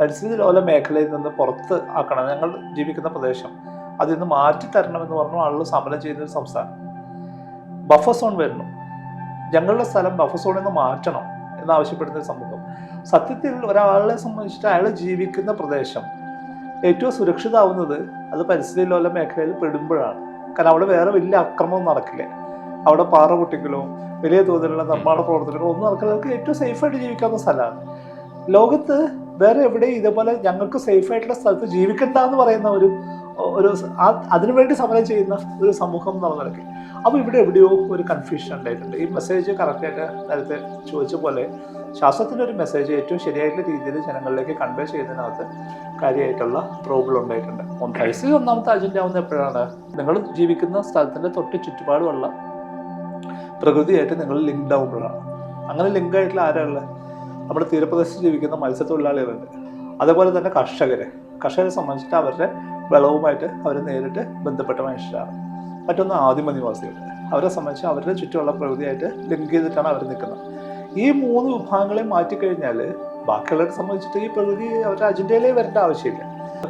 പരിസ്ഥിതി ലോല മേഖലയിൽ നിന്ന് പുറത്ത് ആക്കണം. ഞങ്ങൾ ജീവിക്കുന്ന പ്രദേശം അതിൽ നിന്ന് മാറ്റി തരണമെന്ന് പറഞ്ഞു ആളുകൾ സമരം ചെയ്യുന്ന ഒരു സംസ്ഥാനം. ബഫർ സോൺ വരുന്നു. ഞങ്ങളുടെ സ്ഥലം ബഫർ സോണിൽ നിന്ന് മാറ്റണം എന്നാവശ്യപ്പെടുന്ന ഒരു സമൂഹം. സത്യത്തിൽ ഒരാളെ സംബന്ധിച്ചിട്ട് അയാൾ ജീവിക്കുന്ന പ്രദേശം ഏറ്റവും സുരക്ഷിതമാവുന്നത് അത് പരിസ്ഥിതി ലോല മേഖലയിൽ പെടുമ്പോഴാണ്. കാരണം അവിടെ വേറെ വലിയ അക്രമവും നടക്കില്ല. അവിടെ പാറ പൊട്ടിക്കലോ വലിയ തോതിലുള്ള നിർമ്മാണ പ്രവർത്തനങ്ങളോ ഒന്നും നടക്കില്ല. ഏറ്റവും സേഫായിട്ട് ജീവിക്കാവുന്ന സ്ഥലമാണ്. ലോകത്ത് വേറെ എവിടെ ഇതേപോലെ ഞങ്ങൾക്ക് സേഫ് ആയിട്ടുള്ള സ്ഥലത്ത് ജീവിക്കണ്ട എന്ന് പറയുന്ന ഒരു ഒരു അതിനുവേണ്ടി സമരം ചെയ്യുന്ന ഒരു സമൂഹം എന്നുള്ള നിലയ്ക്ക്. അപ്പോൾ ഇവിടെ എവിടെയോ ഒരു കൺഫ്യൂഷൻ ഉണ്ടായിട്ടുണ്ട്. ഈ മെസ്സേജ് കറക്റ്റായിട്ട് നേരത്തെ ചോദിച്ച പോലെ ശാസ്ത്രത്തിന്റെ ഒരു മെസ്സേജ് ഏറ്റവും ശരിയായിട്ടുള്ള രീതിയിൽ ജനങ്ങളിലേക്ക് കൺവേ ചെയ്യുന്നതിനകത്ത് കാര്യമായിട്ടുള്ള പ്രോബ്ലം ഉണ്ടായിട്ടുണ്ട്. ഒന്ന് പരിസ്ഥിതി ഒന്നാമത്തെ അജണ്ട ആവുന്നത് എപ്പോഴാണ്? നിങ്ങൾ ജീവിക്കുന്ന സ്ഥലത്തിന്റെ തൊട്ട് ചുറ്റുപാടുമുള്ള പ്രകൃതിയായിട്ട് നിങ്ങൾ ലിങ്ക്ഡ് ആവുമ്പോഴാണ് അങ്ങനെ ലിങ്ക് ആയിട്ടുള്ള ആരാളുള്ളത് നമ്മുടെ തീരപ്രദേശത്ത് ജീവിക്കുന്ന മത്സ്യത്തൊഴിലാളികളുണ്ട്. അതേപോലെ തന്നെ കർഷകർ കർഷകരെ സംബന്ധിച്ചിട്ട് അവരുടെ വിളവുമായിട്ട് അവർ നേരിട്ട് ബന്ധപ്പെട്ട മനുഷ്യരാണ്. മറ്റൊന്ന് ആദിമ നിവാസികൾ അവരെ സംബന്ധിച്ച് അവരുടെ ചുറ്റുമുള്ള പ്രകൃതിയായിട്ട് ലിങ്ക് ചെയ്തിട്ടാണ് അവർ നിൽക്കുന്നത് ഈ മൂന്ന് വിഭാഗങ്ങളെ മാറ്റിക്കഴിഞ്ഞാൽ ബാക്കിയുള്ളവരെ സംബന്ധിച്ചിട്ട് ഈ പ്രകൃതി അവരുടെ അജണ്ടയിലേ വരേണ്ട ആവശ്യമില്ല.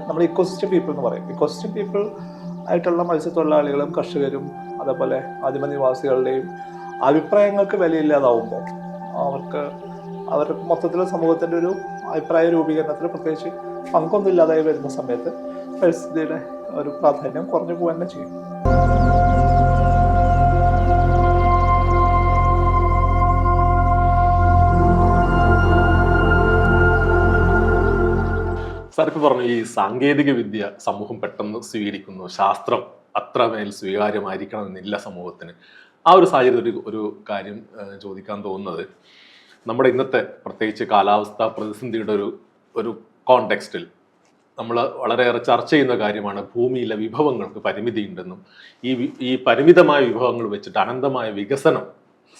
നമ്മൾ ഇക്കോസിസ്റ്റം പീപ്പിൾ എന്ന് പറയും. ഇക്കോസിസ്റ്റം പീപ്പിൾ ആയിട്ടുള്ള മത്സ്യത്തൊഴിലാളികളും കർഷകരും അതേപോലെ ആദിമ നിവാസികളുടെയും അഭിപ്രായങ്ങൾക്ക് വിലയില്ലാതാവുമ്പോൾ അവർക്ക് അവർ മൊത്തത്തിൽ സമൂഹത്തിന്റെ ഒരു അഭിപ്രായ രൂപീകരണത്തിൽ പ്രത്യേകിച്ച് പങ്കൊന്നും ഇല്ലാതായി വരുന്ന സമയത്ത് പരിസ്ഥിതിയുടെ ഒരു പ്രാധാന്യം കുറഞ്ഞു പോകുക തന്നെ ചെയ്യും. സാർക്ക് പറഞ്ഞു ഈ സാങ്കേതിക വിദ്യ സമൂഹം പെട്ടെന്ന് സ്വീകരിക്കുന്നു ശാസ്ത്രം അത്ര മേൽ സ്വീകാര്യമായിരിക്കണം എന്നില്ല സമൂഹത്തിന്. ആ ഒരു സാഹചര്യത്തിൽ ഒരു കാര്യം ചോദിക്കാൻ തോന്നുന്നത് നമ്മുടെ ഇന്നത്തെ പ്രത്യേകിച്ച് കാലാവസ്ഥ പ്രതിസന്ധിയുടെ ഒരു ഒരു കോണ്ടെക്സ്റ്റിൽ നമ്മൾ വളരെയേറെ ചർച്ച ചെയ്യുന്ന കാര്യമാണ് ഭൂമിയിലെ വിഭവങ്ങൾക്ക് പരിമിതിയുണ്ടെന്നും ഈ ഈ പരിമിതമായ വിഭവങ്ങൾ വെച്ചിട്ട് അനന്തമായ വികസനം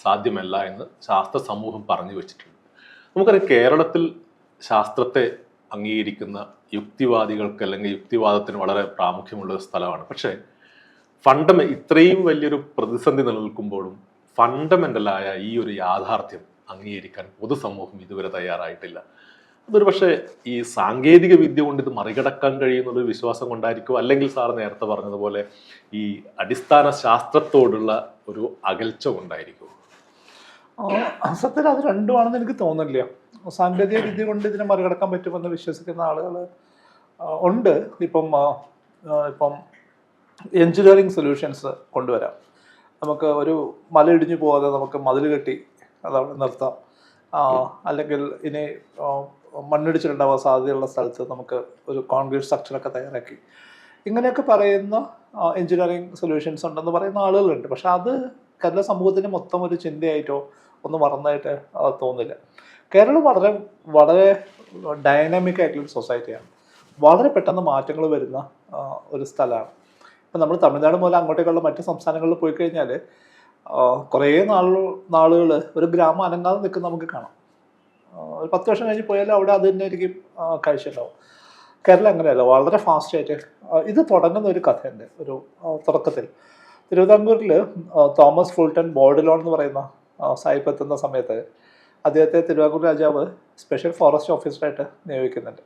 സാധ്യമല്ല എന്ന് ശാസ്ത്ര സമൂഹം പറഞ്ഞു വെച്ചിട്ടുണ്ട്. നമുക്കറിയാം കേരളത്തിൽ ശാസ്ത്രത്തെ അംഗീകരിക്കുന്ന യുക്തിവാദികൾക്ക് അല്ലെങ്കിൽ യുക്തിവാദത്തിന് വളരെ പ്രാമുഖ്യമുള്ള ഒരു സ്ഥലമാണ്. പക്ഷേ ഫണ്ടമെ ഇത്രയും വലിയൊരു പ്രതിസന്ധി നിലനിൽക്കുമ്പോഴും ഫണ്ടമെന്റലായ ഈ ഒരു യാഥാർത്ഥ്യം അംഗീകരിക്കാൻ പൊതുസമൂഹം ഇതുവരെ തയ്യാറായിട്ടില്ല. അതൊരു പക്ഷേ ഈ സാങ്കേതിക വിദ്യ കൊണ്ട് ഇത് മറികടക്കാൻ കഴിയുന്ന ഒരു വിശ്വാസം കൊണ്ടായിരിക്കും. അല്ലെങ്കിൽ സാർ നേരത്തെ പറഞ്ഞതുപോലെ ഈ അടിസ്ഥാന ശാസ്ത്രത്തോടുള്ള ഒരു അകൽച്ച കൊണ്ടായിരിക്കും. സത്യത്തിൽ അത് രണ്ടുമാണെന്ന് എനിക്ക് തോന്നുന്നില്ല. സാങ്കേതിക വിദ്യ കൊണ്ട് ഇതിനെ മറികടക്കാൻ പറ്റുമെന്ന് വിശ്വസിക്കുന്ന ആളുകൾ ഉണ്ട്. ഇപ്പം ഇപ്പം എഞ്ചിനീയറിംഗ് സൊല്യൂഷൻസ് കൊണ്ടുവരാം. നമുക്ക് ഒരു മല ഇടിഞ്ഞു പോകാതെ നമുക്ക് മതിൽ കെട്ടി അതവിടെ നിർത്താം. അല്ലെങ്കിൽ ഇനി മണ്ണിടിച്ചിലുണ്ടാവാൻ സാധ്യതയുള്ള സ്ഥലത്ത് നമുക്ക് ഒരു കോൺക്രീറ്റ് സ്ട്രക്ചറൊക്കെ തയ്യാറാക്കി. ഇങ്ങനെയൊക്കെ പറയുന്ന എഞ്ചിനീയറിംഗ് സൊല്യൂഷൻസ് ഉണ്ടെന്ന് പറയുന്ന ആളുകളുണ്ട്. പക്ഷെ അത് കേരള സമൂഹത്തിന് മൊത്തം ഒരു ചിന്തയായിട്ടോ ഒന്നും മറന്നായിട്ട് തോന്നില്ല. കേരളം വളരെ വളരെ ഡൈനാമിക് ആയിട്ടുള്ള സൊസൈറ്റിയാണ് വളരെ പെട്ടെന്ന് മാറ്റങ്ങൾ വരുന്ന ഒരു സ്ഥലമാണ്. ഇപ്പം നമ്മൾ തമിഴ്നാട് മുതൽ അങ്ങോട്ടേക്കുള്ള മറ്റ് സംസ്ഥാനങ്ങളിൽ പോയി കഴിഞ്ഞാൽ കുറേ നാളു നാളുകൾ ഒരു ഗ്രാമം അനങ്ങാതെ നിൽക്കുന്ന നമുക്ക് കാണാം. ഒരു പത്ത് വർഷം കഴിഞ്ഞ് പോയാലും അവിടെ അത് തന്നെ ആയിരിക്കും കാഴ്ച ഉണ്ടാവും കേരളം അങ്ങനെയല്ല വളരെ ഫാസ്റ്റ് ആയിട്ട് ഇത് തുടങ്ങുന്ന ഒരു കഥയുണ്ട് ഒരു തുടക്കത്തിൽ. തിരുവിതാംകൂറിൽ തോമസ് ഫുൾട്ടൺ ബോർഡിലോൺ എന്ന് പറയുന്ന സായിപ്പ് എത്തുന്ന സമയത്ത് അദ്ദേഹത്തെ തിരുവിതാംകൂർ രാജാവ് സ്പെഷ്യൽ ഫോറസ്റ്റ് ഓഫീസറായിട്ട് നിയോഗിക്കുന്നുണ്ട്.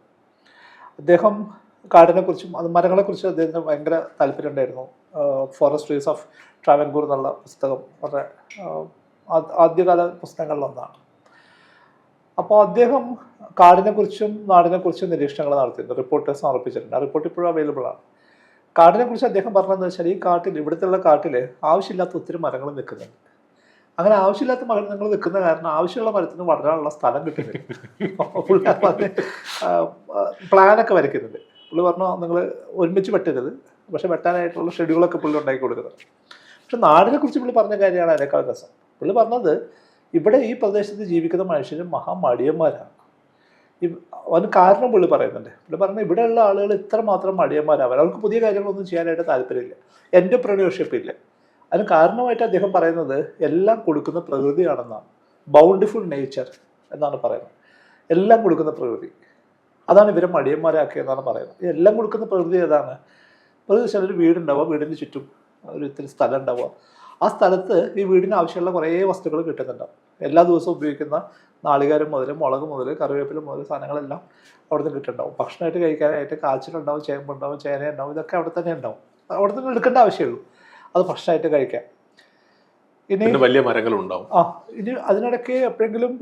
അദ്ദേഹം കാടിനെക്കുറിച്ചും അത് മരങ്ങളെക്കുറിച്ചും അദ്ദേഹത്തിന് ഭയങ്കര താല്പര്യം ഉണ്ടായിരുന്നു ഫോറസ്റ്റ് ട്രീസ് ഓഫ് ട്രാവൻകൂർ എന്നുള്ള പുസ്തകം വളരെ ആദ്യകാല പുസ്തകങ്ങളിലൊന്നാണ്. അപ്പോൾ അദ്ദേഹം കാടിനെക്കുറിച്ചും നാടിനെക്കുറിച്ചും നിരീക്ഷണങ്ങൾ നടത്തിയിട്ടുണ്ട്. റിപ്പോർട്ട് സമർപ്പിച്ചിട്ടുണ്ട്. ആ റിപ്പോർട്ട് ഇപ്പോഴും അവൈലബിൾ ആണ്. കാടിനെക്കുറിച്ച് അദ്ദേഹം പറഞ്ഞതെന്ന് വെച്ചാൽ ഈ കാട്ടിൽ ഇവിടുത്തെ കാട്ടിൽ ആവശ്യമില്ലാത്ത ഒത്തിരി മരങ്ങൾ നിൽക്കുന്നുണ്ട്. അങ്ങനെ ആവശ്യമില്ലാത്ത മരങ്ങൾ നിൽക്കുന്ന കാരണം ആവശ്യമുള്ള മരത്തിന് വളരാനുള്ള സ്ഥലം അത് പ്ലാനൊക്കെ വരയ്ക്കുന്നുണ്ട്. പുള്ളി പറഞ്ഞു നിങ്ങൾ ഒരുമിച്ച് വെട്ടരുത്. പക്ഷെ വെട്ടാനായിട്ടുള്ള ഷെഡ്യൂളൊക്കെ പുള്ളി ഉണ്ടാക്കി കൊടുക്കുന്നത്. പക്ഷെ നാടിനെ കുറിച്ച് പുള്ളി പറഞ്ഞ കാര്യമാണ് അതിനേക്കാൾ രസം. പുള്ളി പറഞ്ഞത് ഇവിടെ ഈ പ്രദേശത്ത് ജീവിക്കുന്ന മനുഷ്യരും മഹാമടിയന്മാരാണ്. ഈ അതിന് കാരണം പുള്ളി പറയുന്നുണ്ട്. പുള്ളി പറഞ്ഞാൽ ഇവിടെയുള്ള ആളുകൾ ഇത്ര മാത്രം മടിയന്മാരാവാൻ അവർക്ക് പുതിയ കാര്യങ്ങളൊന്നും ചെയ്യാനായിട്ട് താല്പര്യമില്ല. എന്റർപ്രണർഷിപ്പ് ഇല്ല. അതിന് കാരണമായിട്ട് അദ്ദേഹം പറയുന്നത് എല്ലാം കൊടുക്കുന്ന പ്രകൃതിയാണെന്നാണ്. ബൗണ്ടിഫുൾ നേച്ചർ എന്നാണ് പറയുന്നത്. എല്ലാം കൊടുക്കുന്ന പ്രകൃതി. അതാണ് ഇവരെ മടിയന്മാരാക്കിയെന്നാണ് പറയുന്നത്. എല്ലാം കൊടുക്കുന്ന പ്രകൃതി ഏതാണ്? വെച്ചാൽ ഒരു വീടുണ്ടാവുക വീടിന് ചുറ്റും ഒരു ഇത്തിരി സ്ഥലം ഉണ്ടാവുക. ആ സ്ഥലത്ത് ഈ വീടിന് ആവശ്യമുള്ള കുറേ വസ്തുക്കൾ കിട്ടുന്നുണ്ടാവും എല്ലാ ദിവസവും ഉപയോഗിക്കുന്ന നാളികാരം മുതൽ മുളക് മുതൽ കറിവേപ്പില മുതൽ സാധനങ്ങളെല്ലാം അവിടെ നിന്ന് കിട്ടുന്നുണ്ടാവും. ഭക്ഷണമായിട്ട് കഴിക്കാനായിട്ട് കാച്ചിലുണ്ടാവും ചേമ്പുണ്ടാവും ചേന ഉണ്ടാവും ഇതൊക്കെ അവിടെ തന്നെ ഉണ്ടാവും. അവിടെ നിന്ന് എടുക്കേണ്ട ആവശ്യമുള്ളൂ. അത് ഭക്ഷണമായിട്ട് കഴിക്കാം. ഇനി വലിയ മരങ്ങളുണ്ടാവും ആ ഇനി അതിനിടയ്ക്ക് എപ്പോഴെങ്കിലും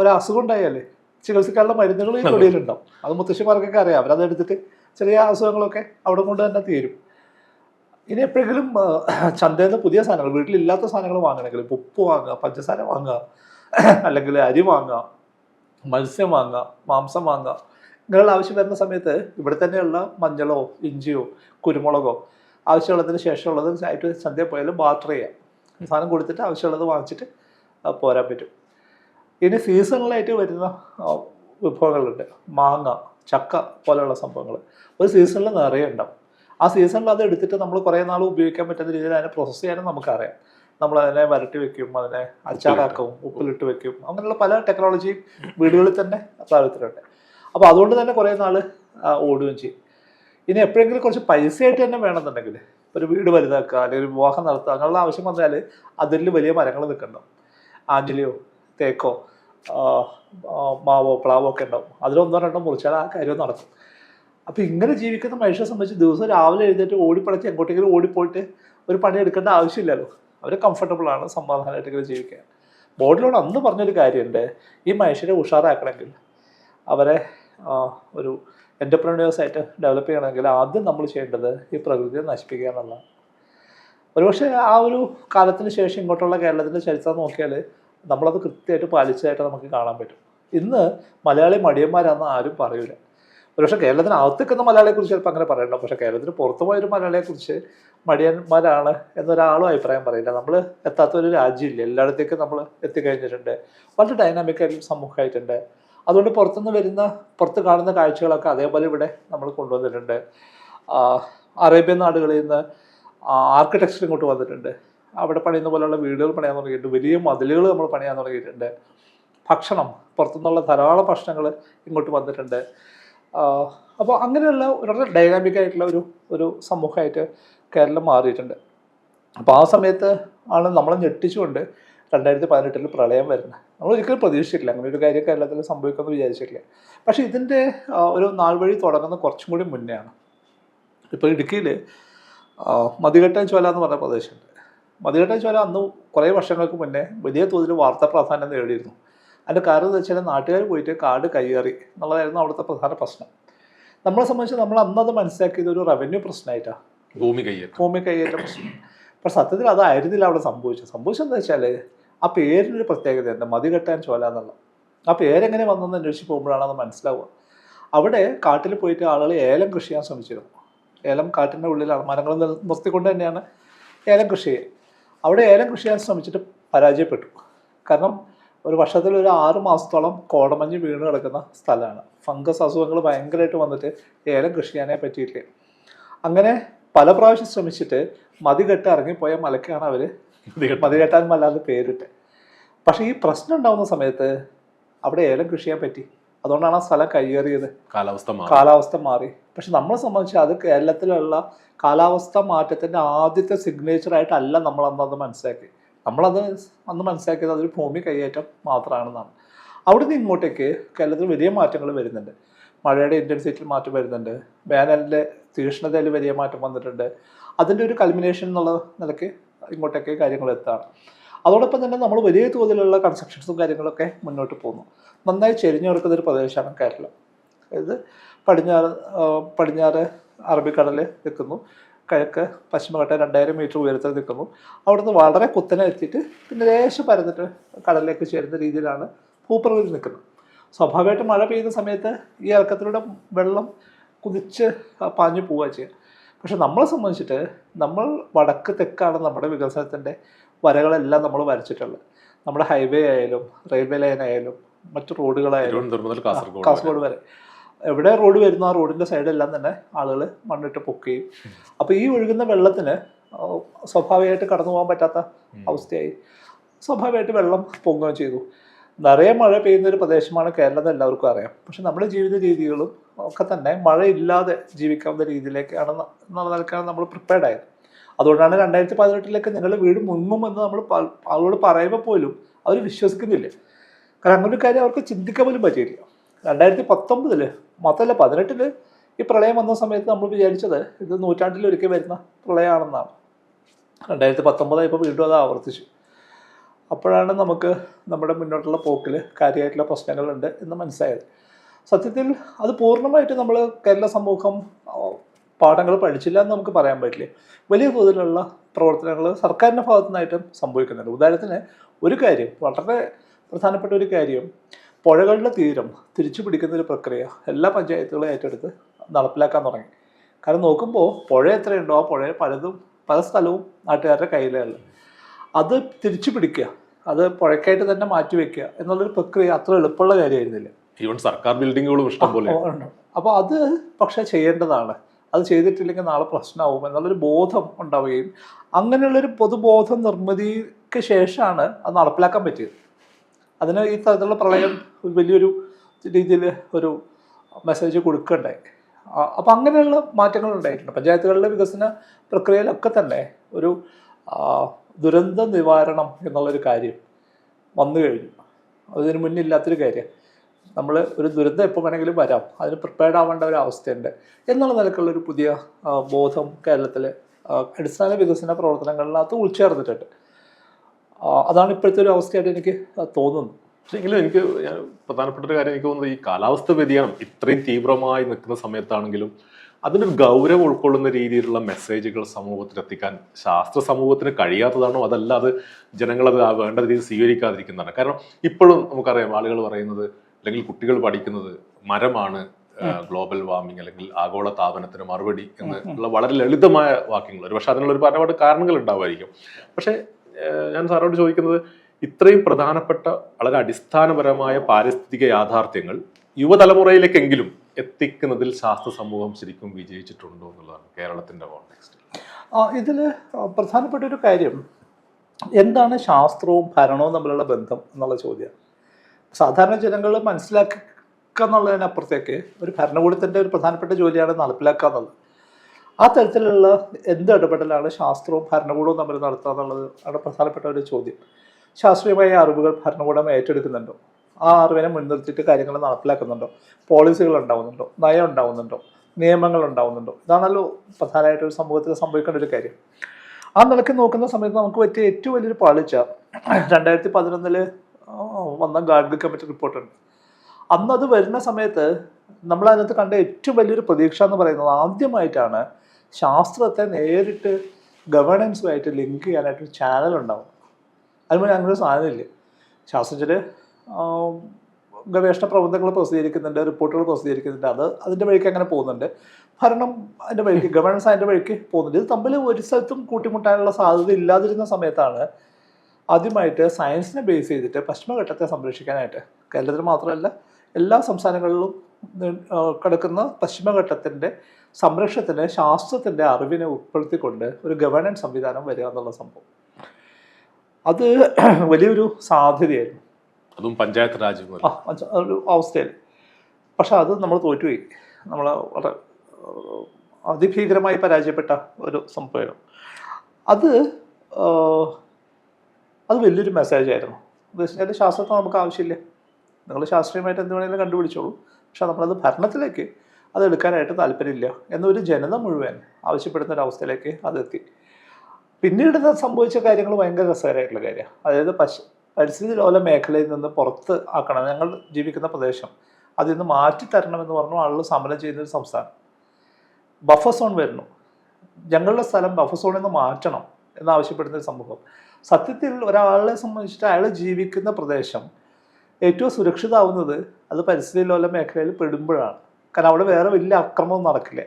ഒരു അസുഖം ഉണ്ടായാലേ ചികിത്സിക്കാനുള്ള മരുന്നുകൾ ഈ തൊടിയിലുണ്ടാവും. അത് മുത്തശ്ശിമാർക്കൊക്കെ അറിയാം. അവരത് എടുത്തിട്ട് ചെറിയ അസുഖങ്ങളൊക്കെ അവിടെ കൊണ്ട് തന്നെ തീരും. ഇനി എപ്പോഴെങ്കിലും ചന്തയിൽ നിന്ന് പുതിയ സാധനങ്ങൾ വീട്ടിലില്ലാത്ത സാധനങ്ങൾ വാങ്ങണമെങ്കിൽ ഉപ്പ് വാങ്ങുക പഞ്ചസാര വാങ്ങുക അല്ലെങ്കിൽ അരി വാങ്ങുക മത്സ്യം വാങ്ങുക മാംസം വാങ്ങുക ഇങ്ങനെയുള്ള ആവശ്യം വരുന്ന സമയത്ത് ഇവിടെ തന്നെയുള്ള മഞ്ഞളോ ഇഞ്ചിയോ കുരുമുളകോ ആവശ്യമുള്ളതിന് ശേഷമുള്ളത് ആയിട്ട് ചന്തയിൽ പോയാലും ബാർട്ടർ ചെയ്യാം. സാധനം കൊടുത്തിട്ട് ആവശ്യമുള്ളത് വാങ്ങിച്ചിട്ട് പോരാൻ പറ്റും. ഇനി സീസണലായിട്ട് വരുന്ന വിഭവങ്ങളുണ്ട്. മാങ്ങ ചക്ക പോലെയുള്ള സംഭവങ്ങൾ. ഒരു സീസണിൽ നിറയെ ഉണ്ടാവും. ആ സീസണിൽ അത് എടുത്തിട്ട് നമ്മൾ കുറേ നാൾ ഉപയോഗിക്കാൻ പറ്റുന്ന രീതിയിൽ അതിനെ പ്രോസസ്സ് ചെയ്യാനും നമുക്കറിയാം. നമ്മൾ അതിനെ വരട്ടി വെക്കും അതിനെ അച്ചാറാക്കും ഉപ്പിലിട്ട് വെക്കും. അങ്ങനെയുള്ള പല ടെക്നോളജിയും വീടുകളിൽ തന്നെ പ്രാബല്യത്തിലുണ്ട് അപ്പോൾ അതുകൊണ്ട് തന്നെ കുറേ നാൾ ഓടുകയും ചെയ്യും. ഇനി എപ്പോഴെങ്കിലും കുറച്ച് പൈസയായിട്ട് തന്നെ വേണമെന്നുണ്ടെങ്കിൽ ഒരു വീട് വലുതാക്കുക അല്ലെങ്കിൽ ഒരു വിവാഹം നടത്തുക അങ്ങനെയുള്ള ആവശ്യം വന്നാൽ അതിൽ വലിയ മരങ്ങൾ നിൽക്കണ്ടാവും ആഞ്ചലിയോ തേക്കോ മാവോ പ്ലാവോ ഒക്കെ ഉണ്ടാവും. അതിലൊന്നോ രണ്ടോ മുറിച്ചാൽ ആ കാര്യം നടക്കും. അപ്പോൾ ഇങ്ങനെ ജീവിക്കുന്ന മനുഷ്യരെ സംബന്ധിച്ച് ദിവസം രാവിലെ എഴുന്നേറ്റ് ഓടിപ്പടച്ച് എങ്ങോട്ടെങ്കിലും ഓടിപ്പോയിട്ട് ഒരു പണി എടുക്കേണ്ട ആവശ്യമില്ലല്ലോ. അവർ കംഫർട്ടബിൾ ആണ് സമാധാനമായിട്ട് ഇങ്ങനെ ജീവിക്കുക ബോർഡിലോട് അന്ന് പറഞ്ഞൊരു കാര്യമുണ്ട്. ഈ മനുഷ്യരെ ഉഷാറാക്കണമെങ്കിൽ അവരെ ഒരു എന്റർപ്രണേഴ്സ് ആയിട്ട് ഡെവലപ്പ് ചെയ്യണമെങ്കിൽ ആദ്യം നമ്മൾ ചെയ്യേണ്ടത് ഈ പ്രകൃതിയെ നശിപ്പിക്കുക എന്നുള്ളതാണ്. ഒരുപക്ഷെ ആ ഒരു കാലത്തിന് ശേഷം ഇങ്ങോട്ടുള്ള കേരളത്തിന്റെ ചരിത്രം നോക്കിയാൽ നമ്മളത് കൃത്യമായിട്ട് പാലിച്ചതായിട്ട് നമുക്ക് കാണാൻ പറ്റും. ഇന്ന് മലയാളി മടിയന്മാരാണെന്ന് ആരും പറയൂല. ഒരുപക്ഷെ കേരളത്തിനകത്ത് നിൽക്കുന്ന മലയാളിയെ കുറിച്ച് ചിലപ്പോൾ അങ്ങനെ പറയണ്ട. പക്ഷെ കേരളത്തിന് പുറത്തു പോയൊരു മലയാളിയെക്കുറിച്ച് മടിയന്മാരാണ് എന്നൊരാളും അഭിപ്രായം പറയില്ല. നമ്മൾ എത്താത്ത ഒരു രാജ്യമില്ല. എല്ലായിടത്തേക്കും നമ്മൾ എത്തിക്കഴിഞ്ഞിട്ടുണ്ട്. വളരെ ഡൈനാമിക് ആയിട്ടുള്ള സമൂഹമായിട്ടുണ്ട്. അതുകൊണ്ട് പുറത്തുനിന്ന് വരുന്ന പുറത്ത് കാണുന്ന കാഴ്ചകളൊക്കെ അതേപോലെ ഇവിടെ നമ്മൾ കൊണ്ടുവന്നിട്ടുണ്ട്. അറേബ്യൻ നാടുകളിൽ നിന്ന് ആർക്കിടെക്ചർ ഇങ്ങോട്ട് വന്നിട്ടുണ്ട്. അവിടെ പണിയുന്ന പോലെയുള്ള വീടുകൾ പണിയാൻ തുടങ്ങിയിട്ടുണ്ട്. വലിയ മതിലുകൾ നമ്മൾ പണിയാൻ തുടങ്ങിയിട്ടുണ്ട്. ഭക്ഷണം പുറത്തുനിന്നുള്ള ധാരാളം ഭക്ഷണങ്ങൾ ഇങ്ങോട്ട് വന്നിട്ടുണ്ട്. അപ്പോൾ അങ്ങനെയുള്ള ഒരു ഡൈനാമിക് ആയിട്ടുള്ള ഒരു ഒരു സമൂഹമായിട്ട് കേരളം മാറിയിട്ടുണ്ട്. അപ്പോൾ ആ സമയത്ത് ആണ് നമ്മളെ ഞെട്ടിച്ചുകൊണ്ട് രണ്ടായിരത്തി പതിനെട്ടിൽ പ്രളയം വരുന്നത്. നമ്മൾ ഒരിക്കലും പ്രതീക്ഷിച്ചിട്ടില്ല. അങ്ങനെ ഒരു കാര്യം കേരളത്തിൽ സംഭവിക്കുമെന്ന് വിചാരിച്ചിട്ടില്ല. പക്ഷേ ഇതിന്റെ ഒരു നാൾ വഴി തുടങ്ങുന്ന കുറച്ചും കൂടി മുന്നെയാണ്. ഇപ്പോൾ ഇടുക്കിയിൽ മതികെട്ടൻ ചോല എന്ന് പറഞ്ഞ പ്രദേശമുണ്ട്. മതികെട്ടൻ ചോല അന്ന് കുറേ വർഷങ്ങൾക്ക് മുന്നേ വലിയ തോതിൽ വാർത്താ പ്രാധാന്യം നേടിയിരുന്നു. അതിന്റെ കാരണം എന്ന് വെച്ചാൽ നാട്ടുകാർ പോയിട്ട് കാട് കയ്യേറി എന്നുള്ളതായിരുന്നു അവിടുത്തെ പ്രധാന പ്രശ്നം. നമ്മളെ സംബന്ധിച്ച് നമ്മൾ അന്ന് അന്നത് മനസ്സിലാക്കിയത് ഒരു റവന്യൂ പ്രശ്നമായിട്ടാണ് ഭൂമി കയ്യേറ്റം. ഭൂമി കൈയേറ്റ പ്രശ്നം. പക്ഷെ സത്യത്തിൽ അതായിരുന്നില്ല അവിടെ സംഭവിച്ചത്. സംഭവിച്ചത് എന്താ വെച്ചാൽ ആ പേരിനൊരു പ്രത്യേകതയുണ്ട് മതി കെട്ടാൻ ചോല എന്നുള്ള. ആ പേരെങ്ങനെ വന്നെന്ന് അന്വേഷിച്ച് പോകുമ്പോഴാണ് അത് മനസ്സിലാവുക. അവിടെ കാട്ടിൽ പോയിട്ട് ആളുകൾ ഏലം കൃഷി ചെയ്യാൻ ശ്രമിച്ചിരുന്നു. ഏലം കാട്ടിന്റെ ഉള്ളിലാണ് മരങ്ങൾ നിർത്തിക്കൊണ്ട് തന്നെയാണ് ഏലം കൃഷി ചെയ്യുക അവിടെ ഏലം കൃഷി ചെയ്യാൻ ശ്രമിച്ചിട്ട് പരാജയപ്പെട്ടു. കാരണം ഒരു വർഷത്തിൽ ഒരു ആറ് മാസത്തോളം കോടമഞ്ഞ് വീണ് കിടക്കുന്ന സ്ഥലമാണ്. ഫംഗസ് അസുഖങ്ങൾ ഭയങ്കരമായിട്ട് വന്നിട്ട് ഏലം കൃഷി ചെയ്യാനേ പറ്റിയിട്ടില്ല. അങ്ങനെ പല പ്രാവശ്യം ശ്രമിച്ചിട്ട് മതി കെട്ട് ഇറങ്ങിപ്പോയ മലക്കാണ് അവർ മതി കെട്ടാൻ മല്ലാതെ പേരിട്ട്. പക്ഷേ ഈ പ്രശ്നം ഉണ്ടാകുന്ന സമയത്ത് അവിടെ ഏലം കൃഷി ചെയ്യാൻ പറ്റി. അതുകൊണ്ടാണ് ആ സ്ഥലം കയ്യേറിയത്. കാലാവസ്ഥ കാലാവസ്ഥ മാറി. പക്ഷെ നമ്മളെ സംബന്ധിച്ച് അത് കേരളത്തിലുള്ള കാലാവസ്ഥ മാറ്റത്തിന്റെ ആദ്യത്തെ സിഗ്നേച്ചർ ആയിട്ടല്ല നമ്മൾ അന്ന് അത് മനസ്സിലാക്കി. നമ്മളത് അന്ന് മനസ്സിലാക്കിയത് അതൊരു ഭൂമി കൈയേറ്റം മാത്രമാണെന്നാണ്. അവിടുന്ന് ഇങ്ങോട്ടേക്ക് കേരളത്തിൽ വലിയ മാറ്റങ്ങൾ വരുന്നുണ്ട്. മഴയുടെ ഇന്റൻസിറ്റിയിൽ മാറ്റം വരുന്നുണ്ട്. വേനലിന്റെ തീക്ഷ്ണതയിൽ വലിയ മാറ്റം വന്നിട്ടുണ്ട്. അതിന്റെ ഒരു കൽമിനേഷൻ എന്നുള്ള നിലയ്ക്ക് ഇങ്ങോട്ടേക്ക് കാര്യങ്ങൾ എത്താണ് അതോടൊപ്പം തന്നെ നമ്മൾ വലിയ തോതിലുള്ള കൺസ്ട്രക്ഷൻസും കാര്യങ്ങളൊക്കെ മുന്നോട്ട് പോകുന്നു. നന്നായി ചെരിഞ്ഞു കിടക്കുന്ന ഒരു പ്രദേശമാണ് കേരളം. അതായത് പടിഞ്ഞാറ് പടിഞ്ഞാറ് അറബിക്കടൽ നിൽക്കുന്നു. കിഴക്ക് പശ്ചിമഘട്ടം രണ്ടായിരം മീറ്റർ ഉയരത്തിൽ നിൽക്കുന്നു. അവിടുന്ന് വളരെ കുത്തനെ എത്തിയിട്ട് പിന്നെ ലേശം പരന്നിട്ട് കടലിലേക്ക് ചേരുന്ന രീതിയിലാണ് ഭൂപ്രകൃതി നിൽക്കുന്നത്. സ്വാഭാവികമായിട്ട് മഴ പെയ്യുന്ന സമയത്ത് ഈ ഇറക്കത്തിലൂടെ വെള്ളം കുതിച്ച് പാഞ്ഞു പോവുക ചെയ്യുക. പക്ഷെ നമ്മളെ സംബന്ധിച്ചിട്ട് നമ്മൾ വടക്ക് തെക്കാണ് നമ്മുടെ വികസനത്തിന്റെ വരകളെല്ലാം നമ്മൾ വരച്ചിട്ടുള്ളത്. നമ്മുടെ ഹൈവേ ആയാലും റെയിൽവേ ലൈൻ ആയാലും മറ്റു റോഡുകളായാലും. കാസർഗോഡ് വരെ. എവിടെ റോഡ് വരുന്നു ആ റോഡിന്റെ സൈഡെല്ലാം തന്നെ ആളുകൾ മണ്ണിട്ട് പൊക്കുകയും അപ്പൊ ഈ ഒഴുകുന്ന വെള്ളത്തിന് സ്വാഭാവികമായിട്ട് കടന്നു പോകാൻ പറ്റാത്ത അവസ്ഥയായി. സ്വാഭാവികമായിട്ട് വെള്ളം പൊങ്ങുകയും ചെയ്തു. നിറയെ മഴ പെയ്യുന്ന ഒരു പ്രദേശമാണ് കേരളം എന്ന് എല്ലാവർക്കും അറിയാം. പക്ഷെ നമ്മുടെ ജീവിത രീതികളും ഒക്കെ തന്നെ മഴയില്ലാതെ ജീവിക്കാവുന്ന രീതിയിലേക്കാണ് നിലനിൽക്കാൻ നിലക്കാണ് നമ്മൾ പ്രിപ്പയർഡ് ആയത്. അതുകൊണ്ടാണ് രണ്ടായിരത്തി പതിനെട്ടിലൊക്കെ നിങ്ങളുടെ വീട് മുങ്ങും എന്ന് നമ്മൾ അവരോട് പറയുമ്പോൾ പോലും അവർ വിശ്വസിക്കുന്നില്ല. കാരണം അങ്ങനെ ഒരു കാര്യം അവർക്ക് ചിന്തിക്കാൻ പോലും പറ്റിയില്ല. രണ്ടായിരത്തി പത്തൊമ്പതിൽ മാത്രമല്ല പതിനെട്ടിൽ ഈ പ്രളയം വന്ന സമയത്ത് നമ്മൾ വിചാരിച്ചത് ഇത് നൂറ്റാണ്ടിൽ ഒരിക്കൽ വരുന്ന പ്രളയമാണെന്നാണ്. രണ്ടായിരത്തി പത്തൊമ്പതായപ്പോൾ വീണ്ടും അത് ആവർത്തിച്ചു. അപ്പോഴാണ് നമുക്ക് നമ്മുടെ മുന്നോട്ടുള്ള പോക്കിൽ കാര്യമായിട്ടുള്ള പ്രശ്നങ്ങളുണ്ട് എന്ന് മനസ്സിലായത്. സത്യത്തിൽ അത് പൂർണമായിട്ട് നമ്മൾ കേരള സമൂഹം പാഠങ്ങൾ പഠിച്ചില്ല എന്ന് നമുക്ക് പറയാൻ പറ്റില്ല. വലിയ തോതിലുള്ള പ്രവർത്തനങ്ങൾ സർക്കാരിന്റെ ഭാഗത്തു നിന്നായിട്ടും സംഭവിക്കുന്നുണ്ട്. ഉദാഹരണത്തിന് ഒരു കാര്യം വളരെ പ്രധാനപ്പെട്ട ഒരു കാര്യം പുഴകളുടെ തീരം തിരിച്ചു പിടിക്കുന്ന ഒരു പ്രക്രിയ എല്ലാ പഞ്ചായത്തുകളും ഏറ്റെടുത്ത് നടപ്പിലാക്കാൻ തുടങ്ങി. കാരണം നോക്കുമ്പോൾ പുഴ എത്രയുണ്ടോ ആ പുഴ പലതും പല സ്ഥലവും നാട്ടുകാരുടെ കയ്യിലാണ്. അത് തിരിച്ചു പിടിക്കുക അത് പുഴയ്ക്കായിട്ട് തന്നെ മാറ്റി വെക്കുക എന്നുള്ളൊരു പ്രക്രിയ അത്ര എളുപ്പമുള്ള കാര്യമായിരുന്നില്ല. ഈവൻ സർക്കാർ ബിൽഡിങ്ങുകളും ഇഷ്ടം പോലെ അപ്പോൾ അത് പക്ഷേ ചെയ്യേണ്ടതാണ്. അത് ചെയ്തിട്ടില്ലെങ്കിൽ നാളെ പ്രശ്നമാവും എന്നുള്ളൊരു ബോധം ഉണ്ടാവുകയും അങ്ങനെയുള്ളൊരു പൊതുബോധം നിർമ്മിതിക്ക് ശേഷമാണ് അത് നടപ്പിലാക്കാൻ പറ്റിയത്. അതിന് ഈ തരത്തിലുള്ള പ്രളയം വലിയൊരു രീതിയിൽ ഒരു മെസ്സേജ് കൊടുക്കണ്ടായി അപ്പം അങ്ങനെയുള്ള മാറ്റങ്ങൾ ഉണ്ടായിട്ടുണ്ട്. പഞ്ചായത്തുകളുടെ വികസന പ്രക്രിയയിലൊക്കെ തന്നെ ഒരു ദുരന്ത നിവാരണം എന്നുള്ളൊരു കാര്യം വന്നു കഴിഞ്ഞു. അതിന് മുന്നില്ലാത്തൊരു കാര്യം. നമ്മൾ ഒരു ദുരന്തം എപ്പോൾ വേണമെങ്കിലും വരാം. അതിന് പ്രിപ്പയർഡ് ആവേണ്ട ഒരു അവസ്ഥയുണ്ട്. എന്നുള്ള നിലക്കുള്ള ഒരു പുതിയ ബോധം കേരളത്തിലെ അടിസ്ഥാന വികസന പ്രവർത്തനങ്ങളിനകത്ത് ഉൾച്ചേർന്നിട്ടുണ്ട്. അതാണ് ഇപ്പോഴത്തെ ഒരു അവസ്ഥയായിട്ട് എനിക്ക് തോന്നുന്നു. പക്ഷെങ്കിലും എനിക്ക് പ്രധാനപ്പെട്ട ഒരു കാര്യം എനിക്ക് തോന്നുന്നത് ഈ കാലാവസ്ഥ വ്യതിയാനം ഇത്രയും തീവ്രമായി നിൽക്കുന്ന സമയത്താണെങ്കിലും അതിനൊരു ഗൗരവം ഉൾക്കൊള്ളുന്ന രീതിയിലുള്ള മെസ്സേജുകൾ സമൂഹത്തിൽ എത്തിക്കാൻ ശാസ്ത്ര സമൂഹത്തിന് കഴിയാത്തതാണോ? അതല്ല അത് ജനങ്ങളത് വേണ്ട രീതിയിൽ സ്വീകരിക്കാതിരിക്കുന്നതാണ്. കാരണം ഇപ്പോഴും നമുക്കറിയാം ആളുകൾ പറയുന്നത് അല്ലെങ്കിൽ കുട്ടികൾ പഠിക്കുന്നത് മരമാണ് ഗ്ലോബൽ വാർമിംഗ് അല്ലെങ്കിൽ ആഗോള താപനത്തിന് മറുപടി എന്ന് ഉള്ള വളരെ ലളിതമായ വാക്യങ്ങൾ. ഒരു പക്ഷെ അതിനുള്ള ഒരു ഒരുപാട് കാരണങ്ങൾ ഉണ്ടാവുമായിരിക്കും. പക്ഷേ ഞാൻ സാറോട് ചോദിക്കുന്നത് ഇത്രയും പ്രധാനപ്പെട്ട വളരെ അടിസ്ഥാനപരമായ പാരിസ്ഥിതിക യാഥാർത്ഥ്യങ്ങൾ യുവതലമുറയിലേക്കെങ്കിലും എത്തിക്കുന്നതിൽ ശാസ്ത്ര സമൂഹം ശരിക്കും വിജയിച്ചിട്ടുണ്ടോ എന്നുള്ളതാണ് കേരളത്തിന്റെ കോണ്ടെക്സ്റ്റ് ഇതിൽ പ്രധാനപ്പെട്ട ഒരു കാര്യം. എന്താണ് ശാസ്ത്രവും ഭരണവും തമ്മിലുള്ള ബന്ധം എന്നുള്ള ചോദ്യം? സാധാരണ ജനങ്ങൾ മനസ്സിലാക്കുക എന്നുള്ളതിനപ്പുറത്തേക്ക് ഒരു ഭരണകൂടത്തിന്റെ ഒരു പ്രധാനപ്പെട്ട ജോലിയാണ് നടപ്പിലാക്കുക എന്നുള്ളത്. ആ തരത്തിലുള്ള എന്ത് ഇടപെടലാണ് ശാസ്ത്രവും ഭരണകൂടവും തമ്മിൽ നടത്തുക എന്നുള്ളത് ആണ് പ്രധാനപ്പെട്ട ഒരു ചോദ്യം. ശാസ്ത്രീയമായ അറിവുകൾ ഭരണകൂടം ഏറ്റെടുക്കുന്നുണ്ടോ? ആ അറിവിനെ മുൻനിർത്തിയിട്ട് കാര്യങ്ങൾ നടപ്പിലാക്കുന്നുണ്ടോ? പോളിസികൾ ഉണ്ടാവുന്നുണ്ടോ? നയം ഉണ്ടാവുന്നുണ്ടോ? നിയമങ്ങൾ ഉണ്ടാവുന്നുണ്ടോ? ഇതാണല്ലോ പ്രധാനമായിട്ട് ഒരു സമൂഹത്തിൽ സംഭവിക്കേണ്ട ഒരു കാര്യം. ആ നിലയ്ക്ക് നോക്കുന്ന സമയത്ത് നമുക്ക് പറ്റിയ ഏറ്റവും വലിയൊരു പാളിച്ച രണ്ടായിരത്തി പതിനൊന്നിൽ വന്ന ഗാഡ്ഗിൽ കമ്മിറ്റി റിപ്പോർട്ടുണ്ട് അന്ന് അത് വരുന്ന സമയത്ത് നമ്മൾ അതിനകത്ത് കണ്ട ഏറ്റവും വലിയൊരു പ്രതീക്ഷ എന്ന് പറയുന്നത് ആദ്യമായിട്ടാണ് ശാസ്ത്രത്തെ നേരിട്ട് ഗവേണൻസുമായിട്ട് ലിങ്ക് ചെയ്യാനായിട്ട് ഒരു ചാനൽ ഉണ്ടാവും. അതുപോലെ അങ്ങനെ ഒരു സാധനമില്ല ശാസ്ത്രജ്ഞർ ഗവേഷണ പ്രബന്ധങ്ങൾ പ്രസിദ്ധീകരിക്കുന്നുണ്ട് റിപ്പോർട്ടുകൾ പ്രസിദ്ധീകരിക്കുന്നുണ്ട്. അത് അതിന്റെ വഴിക്ക് അങ്ങനെ പോകുന്നുണ്ട്. ഭരണം അതിന്റെ വഴിക്ക് ഗവേണൻസ് അതിന്റെ വഴിക്ക് പോകുന്നുണ്ട്. ഇത് തമ്മിൽ ഒരു സ്ഥലത്തും കൂട്ടിമുട്ടാനുള്ള സാധ്യത ഇല്ലാതിരുന്ന സമയത്താണ് ആദ്യമായിട്ട് സയൻസിനെ ബേസ് ചെയ്തിട്ട് പശ്ചിമഘട്ടത്തെ സംരക്ഷിക്കാനായിട്ട്. കേരളത്തിൽ മാത്രമല്ല എല്ലാ സംസ്ഥാനങ്ങളിലും കിടക്കുന്ന പശ്ചിമഘട്ടത്തിന്റെ സംരക്ഷണത്തിന് ശാസ്ത്രത്തിന്റെ അറിവിനെ ഉൾപ്പെടുത്തിക്കൊണ്ട് ഒരു ഗവേണൻസ് സംവിധാനം വരിക എന്നുള്ള സംഭവം. അത് വലിയൊരു സാധ്യതയായിരുന്നു. അതും പഞ്ചായത്ത് രാജ് ഒരു അവസ്ഥയിൽ പക്ഷെ അത് നമ്മൾ തോറ്റുപോയി. നമ്മൾ വളരെ അതിഭീകരമായി പരാജയപ്പെട്ട ഒരു സംഭവമായിരുന്നു. അത് അത് വലിയൊരു മെസ്സേജ് ആയിരുന്നു. എന്ന് വെച്ചാൽ ശാസ്ത്രത്തെ നമുക്ക് ആവശ്യമില്ല? നിങ്ങൾ ശാസ്ത്രീയമായിട്ട് എന്ത് വേണമെങ്കിലും കണ്ടുപിടിച്ചോളൂ. പക്ഷെ നമ്മളത് ഭരണത്തിലേക്ക് അത് എടുക്കാനായിട്ട് താല്പര്യമില്ല എന്നൊരു ജനത മുഴുവൻ ആവശ്യപ്പെടുന്ന ഒരു അവസ്ഥയിലേക്ക് അതെത്തി പിന്നീട് സംഭവിച്ച കാര്യങ്ങൾ ഭയങ്കര രസകരമായിട്ടുള്ള കാര്യമാണ് അതായത് പശ പരിസ്ഥിതി ലോല മേഖലയിൽ നിന്ന് പുറത്ത് ആക്കണം. ഞങ്ങൾ ജീവിക്കുന്ന പ്രദേശം അതിൽ നിന്ന് മാറ്റി തരണമെന്ന് പറഞ്ഞു ആളുകൾ സമരം ചെയ്യുന്ന ഒരു സംസ്ഥാനം. ബഫർ സോൺ വരുന്നു. ഞങ്ങളുടെ സ്ഥലം ബഫർ സോണിൽ നിന്ന് മാറ്റണം. എന്നാവശ്യപ്പെടുന്ന ഒരു സമൂഹം. സത്യത്തിൽ ഒരാളെ സംബന്ധിച്ചിട്ട് അയാൾ ജീവിക്കുന്ന പ്രദേശം ഏറ്റവും സുരക്ഷിതമാവുന്നത് അത് പരിസ്ഥിതി ലോല മേഖലയിൽ പെടുമ്പോഴാണ്. കാരണം അവിടെ വേറെ വലിയ അക്രമം നടക്കില്ല.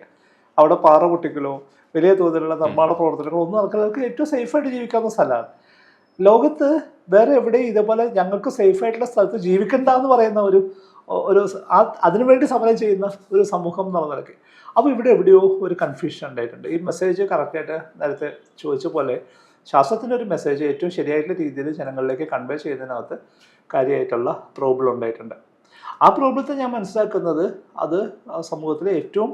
അവിടെ പാറ പൊട്ടിക്കലോ വലിയ തോതിലുള്ള നിർമ്മാണ പ്രവർത്തനങ്ങളോ ഒന്നും നടക്കില്ല അവർക്ക് ഏറ്റവും സേഫായിട്ട് ജീവിക്കാവുന്ന സ്ഥലമാണ്. ലോകത്ത് വേറെ എവിടെയും ഇതേപോലെ ഞങ്ങൾക്ക് സേഫായിട്ടുള്ള സ്ഥലത്ത് ജീവിക്കണ്ട എന്ന് പറയുന്ന ഒരു ഒരു അതിനു വേണ്ടി സമരം ചെയ്യുന്ന ഒരു സമൂഹം എന്നുള്ള നിലയ്ക്ക് അപ്പോൾ ഇവിടെ എവിടെയോ ഒരു കൺഫ്യൂഷൻ ഉണ്ടായിട്ടുണ്ട്. ഈ മെസ്സേജ് കറക്റ്റായിട്ട് നേരത്തെ ചോദിച്ച പോലെ ശാസ്ത്രത്തിന്റെ ഒരു മെസ്സേജ് ഏറ്റവും ശരിയായിട്ടുള്ള രീതിയിൽ ജനങ്ങളിലേക്ക് കൺവേ ചെയ്യുന്നതിനകത്ത് കാര്യമായിട്ടുള്ള പ്രോബ്ലം ഉണ്ടായിട്ടുണ്ട്. ആ പ്രോബ്ലത്തെ ഞാൻ മനസ്സിലാക്കുന്നത് അത് സമൂഹത്തിലെ ഏറ്റവും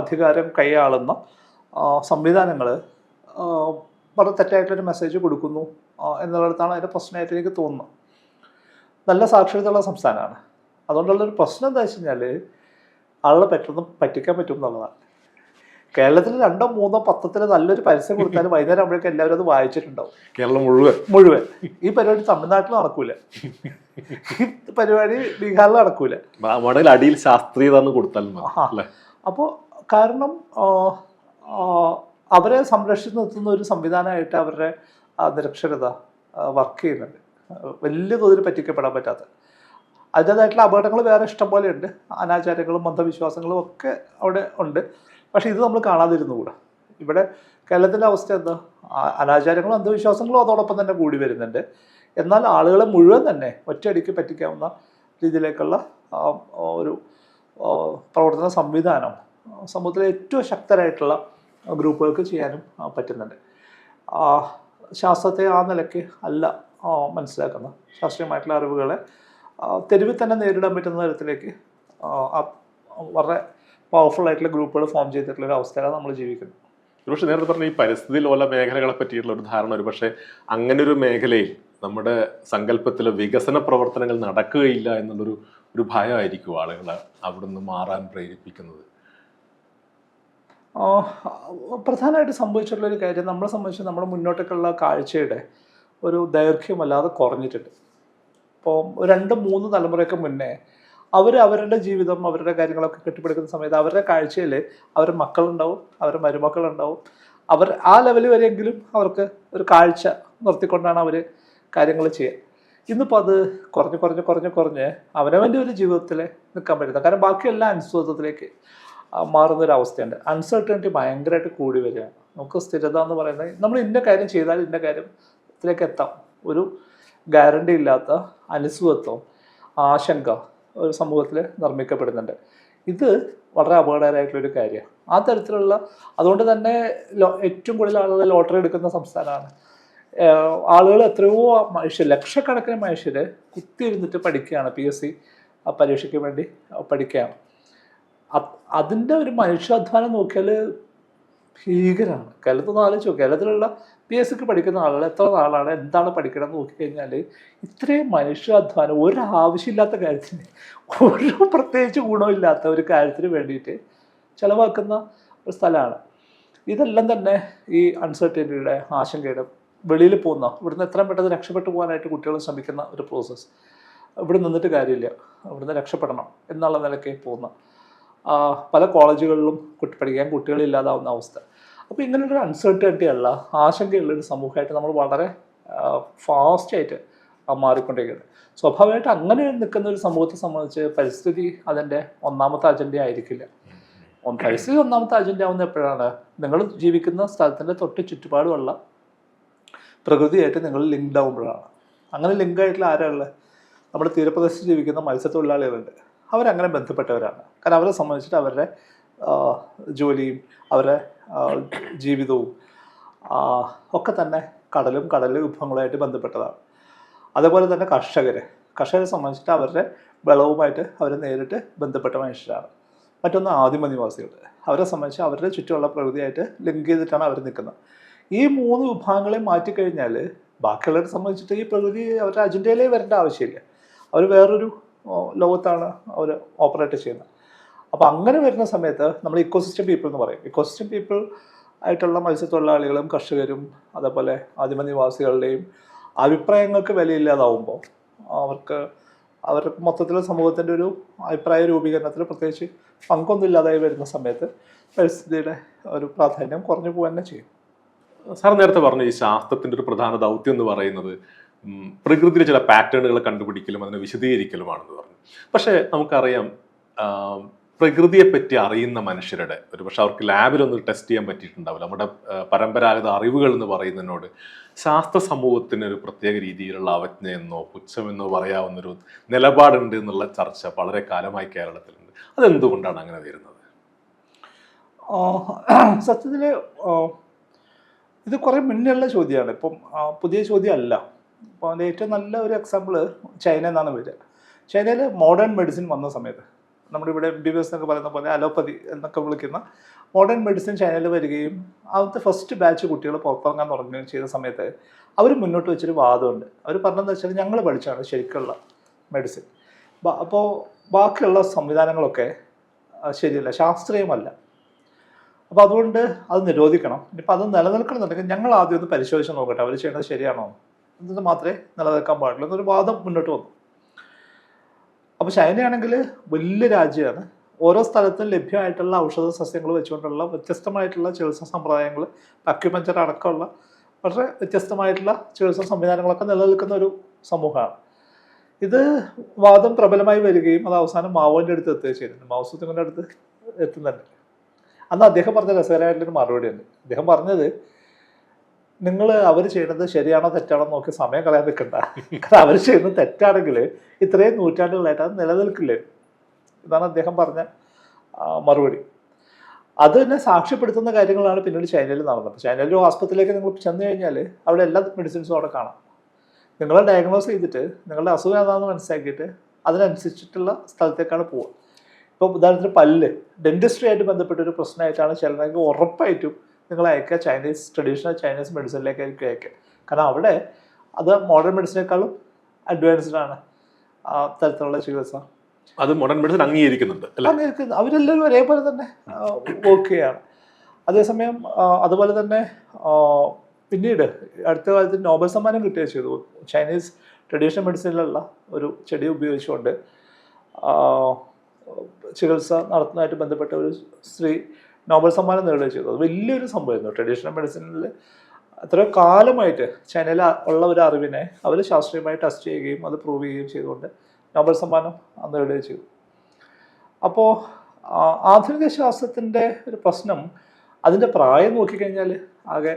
അധികാരം കൈയാളുന്ന സംവിധാനങ്ങൾ വളരെ തെറ്റായിട്ടൊരു മെസ്സേജ് കൊടുക്കുന്നു എന്നുള്ളിടത്താണ് അതിന്റെ പ്രശ്നമായിട്ട് എനിക്ക് തോന്നുന്നത്. നല്ല സാക്ഷരതയുള്ള സംസ്ഥാനമാണ്. അതുകൊണ്ടുള്ളൊരു പ്രശ്നം എന്താ വെച്ച് കഴിഞ്ഞാൽ ആളെ പെട്ടെന്ന് പറ്റിക്കാൻ പറ്റും എന്നുള്ളതാണ്. കേരളത്തിൽ രണ്ടോ മൂന്നോ പത്രത്തിൽ നല്ലൊരു പരസ്യം കൊടുത്താലും വൈകുന്നേരം ആകുമ്പോഴേക്കും എല്ലാവരും അത് വായിച്ചിട്ടുണ്ടാവും. കേരളം മുഴുവൻ. മുഴുവൻ. ഈ പരിപാടി തമിഴ്നാട്ടിൽ നടക്കൂല. ഈ പരിപാടി ബീഹാറിൽ നടക്കൂല. മടയിൽ അടിയിൽ ശാസ്ത്രീയത കൊടുത്താൽ അപ്പോൾ കാരണം അവരെ സംരക്ഷിച്ച് നിർത്തുന്ന ഒരു സംവിധാനമായിട്ട് അവരുടെ നിരക്ഷരത വർക്ക് ചെയ്യുന്നുണ്ട്. വലിയ തോതിൽ പറ്റിക്കപ്പെടാൻ പറ്റാത്ത. അതിന്റേതായിട്ടുള്ള അപകടങ്ങൾ വേറെ ഇഷ്ടം പോലെ ഉണ്ട്. അനാചാരങ്ങളും മതവിശ്വാസങ്ങളും ഒക്കെ അവിടെ ഉണ്ട്. പക്ഷേ ഇത് നമ്മൾ കാണാതിരുന്നുകൂടാ ഇവിടെ കേരളത്തിന്റെ അവസ്ഥ എന്താ? അനാചാരങ്ങളും അന്ധവിശ്വാസങ്ങളും അതോടൊപ്പം തന്നെ കൂടി വരുന്നുണ്ട്. എന്നാൽ ആളുകളെ മുഴുവൻ തന്നെ ഒറ്റയടിക്ക് പറ്റിക്കാവുന്ന രീതിയിലേക്കുള്ള ഒരു പ്രവർത്തന സംവിധാനം സമൂഹത്തിലെ ഏറ്റവും ശക്തരായിട്ടുള്ള ഗ്രൂപ്പുകൾക്ക് ചെയ്യാനും പറ്റുന്നുണ്ട്. ശാസ്ത്രത്തെ ആ നിലയ്ക്ക് അല്ല മനസ്സിലാക്കുന്ന. ശാസ്ത്രീയമായിട്ടുള്ള അറിവുകളെ തെരുവിൽ തന്നെ നേരിടാൻ പറ്റുന്ന തരത്തിലേക്ക് വളരെ പവർഫുൾ ആയിട്ടുള്ള ഗ്രൂപ്പുകൾ ഫോം ചെയ്തിട്ടുള്ള ഒരു അവസ്ഥയിലാണ് നമ്മൾ ജീവിക്കുന്നത്. ഒരുപക്ഷെ നേരത്തെ പറഞ്ഞ ഈ പരിസ്ഥിതി ലോല മേഖലകളെ പറ്റിയിട്ടുള്ള ഒരു ധാരണ ഒരു പക്ഷേ അങ്ങനെ ഒരു മേഖലയിൽ നമ്മുടെ സങ്കല്പത്തിലെ വികസന പ്രവർത്തനങ്ങൾ നടക്കുകയില്ല എന്നുള്ളൊരു ഒരു ഭയമായിരിക്കും ആളുകളെ അവിടുന്ന് മാറാൻ പ്രേരിപ്പിക്കുന്നത്. പ്രധാനമായിട്ട് സംഭവിച്ചിട്ടുള്ള ഒരു കാര്യം നമ്മളെ സംബന്ധിച്ച് നമ്മുടെ മുന്നോട്ടേക്കുള്ള കാഴ്ചയുടെ ഒരു ദൈർഘ്യമല്ലാതെ കുറഞ്ഞിട്ടുണ്ട്. അപ്പോൾ രണ്ട് മൂന്ന് തലമുറയ്ക്ക് മുന്നേ അവർ അവരുടെ ജീവിതം അവരുടെ കാര്യങ്ങളൊക്കെ കെട്ടിപ്പടുക്കുന്ന സമയത്ത് അവരുടെ കാഴ്ചയിൽ അവരുടെ മക്കളുണ്ടാവും അവരുടെ മരുമക്കളുണ്ടാവും. അവർ ആ ലെവൽ വരെയെങ്കിലും അവർക്ക് ഒരു കാഴ്ച നിർത്തിക്കൊണ്ടാണ് അവർ കാര്യങ്ങൾ ചെയ്യുക. ഇന്നിപ്പോൾ അത് കുറഞ്ഞ് കുറഞ്ഞ് കുറഞ്ഞ് കുറഞ്ഞ് അവനവന്റെ ഒരു ജീവിതത്തിൽ നിൽക്കാൻ പറ്റുന്നത് കാരണം ബാക്കിയെല്ലാം അനിശ്ചിതത്വത്തിലേക്ക് ആ, മാറുന്ന ഒരു അവസ്ഥയുണ്ട്. അൺസർട്ടനിറ്റി ഭയങ്കരമായിട്ട് കൂടി വരികയാണ്. നമുക്ക് സ്ഥിരത എന്ന് പറയുന്നത് നമ്മൾ ഇന്ന കാര്യം ചെയ്താൽ ഇന്ന കാര്യത്തിലേക്ക് എത്താം ഒരു ഗ്യാരണ്ടി ഇല്ലാത്ത അനിശ്ചിതത്വം ആശങ്ക ഒരു സമൂഹത്തിൽ നിർമ്മിക്കപ്പെടുന്നുണ്ട്. ഇത് വളരെ അപകടകരമായിട്ടുള്ളൊരു കാര്യമാണ്. ആ തരത്തിലുള്ള അതുകൊണ്ട് തന്നെ ഏറ്റവും കൂടുതൽ ആളുകൾ ലോട്ടറി എടുക്കുന്ന സംസ്ഥാനമാണ്. ആളുകൾ എത്രയോ മനുഷ്യർ ലക്ഷക്കണക്കിന് മനുഷ്യർ കുത്തിയിരുന്നിട്ട് പഠിക്കുകയാണ് പി എസ് സി പരീക്ഷയ്ക്ക് വേണ്ടി പഠിക്കുകയാണ്. അത് അതിന്റെ ഒരു മനുഷ്യാധ്വാനം നോക്കിയാൽ ഭീകരമാണ് കേരളത്തിൽ നിന്ന് ആലോചിച്ചു കേരളത്തിലുള്ള പി എസ് സിക്ക് പഠിക്കുന്ന ആളുകൾ എത്ര നാളാണ് എന്താണ് പഠിക്കണം എന്ന് നോക്കിക്കഴിഞ്ഞാൽ ഇത്രയും മനുഷ്യാധ്വാനം ഒരാവശ്യമില്ലാത്ത കാര്യത്തിന് ഒരു പ്രത്യേകിച്ച് ഗുണമില്ലാത്ത ഒരു കാര്യത്തിന് വേണ്ടിയിട്ട് ചിലവാക്കുന്ന ഒരു സ്ഥലമാണ്. ഇതെല്ലാം തന്നെ ഈ അൺസർട്ടനിറ്റിയുടെ ആശങ്കയുടെ വെളിയിൽ പോകുന്ന ഇവിടുന്ന് എത്രയും പെട്ടെന്ന് രക്ഷപ്പെട്ടു പോകാനായിട്ട് കുട്ടികൾ ശ്രമിക്കുന്ന ഒരു പ്രോസസ്സ് ഇവിടെ നിന്നിട്ട് കാര്യമില്ല. ഇവിടുന്ന് രക്ഷപ്പെടണം എന്നുള്ള നിലയ്ക്ക് പോകുന്ന പല കോളേജുകളിലും പഠിക്കാൻ കുട്ടികളില്ലാതാവുന്ന അവസ്ഥ. അപ്പോൾ ഇങ്ങനൊരു അൺസർട്ടനിറ്റി ഉള്ള ആശങ്കയുള്ള ഒരു സമൂഹമായിട്ട് നമ്മൾ വളരെ ഫാസ്റ്റായിട്ട് മാറിക്കൊണ്ടിരിക്കുന്നത് സ്വാഭാവികമായിട്ട് അങ്ങനെ നിൽക്കുന്ന ഒരു സമൂഹത്തെ സംബന്ധിച്ച് പരിസ്ഥിതി അതിന്റെ ഒന്നാമത്തെ അജണ്ട ആയിരിക്കില്ല. പരിസ്ഥിതി ഒന്നാമത്തെ അജണ്ട ആവുന്ന എപ്പോഴാണ്? നിങ്ങൾ ജീവിക്കുന്ന സ്ഥലത്തിന്റെ തൊട്ട് ചുറ്റുപാടുമുള്ള പ്രകൃതിയായിട്ട് നിങ്ങൾ ലിങ്ക്ഡ് ആവുമ്പോഴാണ് അങ്ങനെ ലിങ്ക് ആയിട്ടുള്ള ആരാണ് നമ്മുടെ തീരപ്രദേശത്ത് ജീവിക്കുന്ന മത്സ്യത്തൊഴിലാളികളുണ്ട്. അവരങ്ങനെ ബന്ധപ്പെട്ടവരാണ്. കാരണം അവരെ സംബന്ധിച്ചിട്ട് അവരുടെ ജോലിയും അവരുടെ ജീവിതവും. ഒക്കെ തന്നെ കടലും കടൽ വിഭവങ്ങളുമായിട്ട് ബന്ധപ്പെട്ടതാണ്. അതുപോലെ തന്നെ കർഷകർ കർഷകരെ സംബന്ധിച്ചിട്ട് അവരുടെ വിളവുമായിട്ട് അവർ നേരിട്ട് ബന്ധപ്പെട്ട മനുഷ്യരാണ്. മറ്റൊന്ന് ആദിമ നിവാസികൾ. അവരെ സംബന്ധിച്ച് അവരുടെ ചുറ്റുമുള്ള പ്രകൃതിയായിട്ട് ലിങ്ക് ചെയ്തിട്ടാണ് അവർ നിൽക്കുന്നത്. ഈ മൂന്ന് വിഭാഗങ്ങളെ മാറ്റിക്കഴിഞ്ഞാൽ ബാക്കിയുള്ളവരെ സംബന്ധിച്ചിട്ട് ഈ പ്രകൃതി അവരുടെ അജണ്ടയിലേ വരേണ്ട ആവശ്യമില്ല. അവർ വേറൊരു ലോകത്താണ് അവർ ഓപ്പറേറ്റ് ചെയ്യുന്നത്. അപ്പോൾ അങ്ങനെ വരുന്ന സമയത്ത് നമ്മൾ ഇക്കോസിസ്റ്റം പീപ്പിൾ എന്ന് പറയും. ഇക്കോസിസ്റ്റം പീപ്പിൾ ആയിട്ടുള്ള മത്സ്യത്തൊഴിലാളികളും കർഷകരും അതേപോലെ ആദിമ നിവാസികളുടെയും അഭിപ്രായങ്ങൾക്ക് വിലയില്ലാതാവുമ്പോൾ അവർക്ക് അവർക്ക് മൊത്തത്തിലെ സമൂഹത്തിന്റെ ഒരു അഭിപ്രായ രൂപീകരണത്തിൽ പ്രത്യേകിച്ച് പങ്കൊന്നും ഇല്ലാതായി വരുന്ന സമയത്ത് പരിസ്ഥിതിയുടെ ഒരു പ്രാധാന്യം കുറഞ്ഞു പോകുക തന്നെ ചെയ്യും. സാർ നേരത്തെ പറഞ്ഞു ഈ ശാസ്ത്രത്തിന്റെ ഒരു പ്രധാന ദൗത്യം എന്ന് പറയുന്നത് പ്രകൃതിയിലെ ചില പാറ്റേണുകൾ കണ്ടുപിടിക്കലും അതിനെ വിശദീകരിക്കലുമാണെന്ന് പറഞ്ഞു. പക്ഷേ നമുക്കറിയാം ആം, പ്രകൃതിയെ പറ്റി അറിയുന്ന മനുഷ്യരുടെ ഒരു പക്ഷെ അവർക്ക് ലാബിലൊന്നും ടെസ്റ്റ് ചെയ്യാൻ പറ്റിയിട്ടുണ്ടാവില്ല. നമ്മുടെ പരമ്പരാഗത അറിവുകൾ എന്ന് പറയുന്നതിനോട് ശാസ്ത്ര സമൂഹത്തിന് ഒരു പ്രത്യേക രീതിയിലുള്ള അവജ്ഞയെന്നോ പുച്ഛമെന്നോ പറയാവുന്നൊരു നിലപാടുണ്ട് എന്നുള്ള ചർച്ച വളരെ കാലമായി കേരളത്തിലുണ്ട്. അതെന്തുകൊണ്ടാണ് അങ്ങനെ വരുന്നത്? സത്യത്തിൽ ഇത് കുറേ മുന്നേയുള്ള ചോദ്യമാണ്. ഇപ്പം പുതിയ ചോദ്യമല്ല. അപ്പോൾ അതിന്റെ ഏറ്റവും നല്ല ഒരു എക്സാമ്പിൾ ചൈന എന്നാണ് വരിക. ചൈനയിൽ മോഡേൺ മെഡിസിൻ വന്ന സമയത്ത് നമ്മുടെ ഇവിടെ എം ബി ബി എസ് എന്നൊക്കെ പറയുന്ന പോലെ അലോപ്പതി എന്നൊക്കെ വിളിക്കുന്ന മോഡേൺ മെഡിസിൻ ചൈനയിൽ വരികയും അവിടുത്തെ ഫസ്റ്റ് ബാച്ച് കുട്ടികൾ പുറത്തിറങ്ങാൻ തുടങ്ങുകയും ചെയ്ത സമയത്ത് അവർ മുന്നോട്ട് വെച്ചൊരു വാദമുണ്ട്. അവർ പറഞ്ഞതെന്ന് വെച്ചാൽ ഞങ്ങൾ പഠിച്ചാണ് ശരിക്കുള്ള മെഡിസിൻ അപ്പോൾ ബാക്കിയുള്ള സംവിധാനങ്ങളൊക്കെ ശരിയല്ല ശാസ്ത്രീയമല്ല. അപ്പോൾ അതുകൊണ്ട് അത് നിരോധിക്കണം. ഇനിയിപ്പോൾ അത് നിലനിൽക്കണമെന്നുണ്ടെങ്കിൽ ഞങ്ങൾ ആദ്യം ഒന്ന് പരിശോധിച്ച് നോക്കട്ടെ. അവർ ചെയ്യുന്നത് ശരിയാണോ? എന്നിട്ട് മാത്രമേ നിലനിൽക്കാൻ പാടുള്ളൂ. എന്നൊരു വാദം മുന്നോട്ട് വന്നു. അപ്പോൾ ചൈനയാണെങ്കിൽ വലിയ രാജ്യമാണ്. ഓരോ സ്ഥലത്തും ലഭ്യമായിട്ടുള്ള ഔഷധ സസ്യങ്ങൾ വെച്ചുകൊണ്ടുള്ള വ്യത്യസ്തമായിട്ടുള്ള ചികിത്സാ സമ്പ്രദായങ്ങൾ അക്യുപഞ്ചർ അടക്കമുള്ള വളരെ വ്യത്യസ്തമായിട്ടുള്ള ചികിത്സാ സംവിധാനങ്ങളൊക്കെ നിലനിൽക്കുന്ന ഒരു സമൂഹമാണ്. ഇത് വാദം പ്രബലമായി വരികയും അത് അവസാനം മാവോന്റെ അടുത്ത് എത്തുകയും ചെയ്തിട്ടുണ്ട്. മാവോ അടുത്ത് എത്തുന്നുണ്ട്. അന്ന് അദ്ദേഹം പറഞ്ഞ രസകരമായിട്ടുള്ളൊരു മറുപടി ഉണ്ട് അദ്ദേഹം പറഞ്ഞത് നിങ്ങൾ അവർ ചെയ്യുന്നത് ശരിയാണോ തെറ്റാണോ നോക്കി സമയം കളയാൻ നിൽക്കണ്ട. കാരണം അവർ ചെയ്യുന്നത് തെറ്റാണെങ്കിൽ ഇത്രയും നൂറ്റാണ്ടുകളായിട്ട് അത് നിലനിൽക്കില്ലേ? ഇതാണ് അദ്ദേഹം പറഞ്ഞ മറുപടി. അത് തന്നെ സാക്ഷ്യപ്പെടുത്തുന്ന കാര്യങ്ങളാണ് പിന്നീട് ചൈനയിൽ നടന്നത്. ചൈനയിൽ ആസ്പത്രിയിലേക്ക് നിങ്ങൾ ചെന്ന് കഴിഞ്ഞാൽ അവിടെ എല്ലാ മെഡിസിൻസും അവിടെ കാണാം. നിങ്ങളെ ഡയഗ്നോസ് ചെയ്തിട്ട് നിങ്ങളുടെ അസുഖം ഏതാണെന്ന് മനസ്സിലാക്കിയിട്ട് അതിനനുസരിച്ചിട്ടുള്ള സ്ഥലത്തേക്കാണ് പോവുക. ഇപ്പോൾ ഉദാഹരണത്തിന് പല്ല് ഡെന്റിസ്ട്രി ആയിട്ട് ബന്ധപ്പെട്ട ഒരു പ്രശ്നമായിട്ടാണ് ചിലർക്ക് ഉറപ്പായിട്ടും നിങ്ങൾ അയക്കുക ചൈനീസ് ട്രഡീഷണൽ ചൈനീസ് മെഡിസിനിലേക്കായിരിക്കും അയക്കുക. കാരണം അവിടെ അത് മോഡേൺ മെഡിസിനേക്കാളും അഡ്വാൻസ്ഡ് ആണ് ആ തരത്തിലുള്ള ചികിത്സ. അത് മോഡേൺ മെഡിസിൻ അംഗീകരിക്കുന്നുണ്ട് അംഗീകരിക്കുന്നു. അവരെല്ലാവരും ഒരേപോലെ തന്നെ വർക്ക് ചെയ്യാണ്. അതേസമയം അതുപോലെ തന്നെ പിന്നീട് അടുത്ത കാലത്ത് നോബൽ സമ്മാനം കിട്ടുകയും ചെയ്തു. ചൈനീസ് ട്രഡീഷണൽ മെഡിസിനിലുള്ള ഒരു ചെടി ഉപയോഗിച്ചുകൊണ്ട് ചികിത്സ നടത്തുന്നതായിട്ട് ബന്ധപ്പെട്ട ഒരു സ്ത്രീ നോബൽ സമ്മാനം നേടുകയും ചെയ്തു. അത് വലിയൊരു സംഭവമായിരുന്നു. ട്രഡീഷണൽ മെഡിസിനിൽ അത്ര കാലമായിട്ട് ചൈനയിൽ ഉള്ള ഒരു അറിവിനെ അവർ ശാസ്ത്രീയമായി ടെസ്റ്റ് ചെയ്യുകയും അത് പ്രൂവ് ചെയ്യുകയും ചെയ്തുകൊണ്ട് നോബൽ സമ്മാനം നേടുകയും ചെയ്തു. അപ്പോൾ ആധുനിക ശാസ്ത്രത്തിന്റെ ഒരു പ്രശ്നം അതിന്റെ പ്രായം നോക്കിക്കഴിഞ്ഞാൽ ആകെ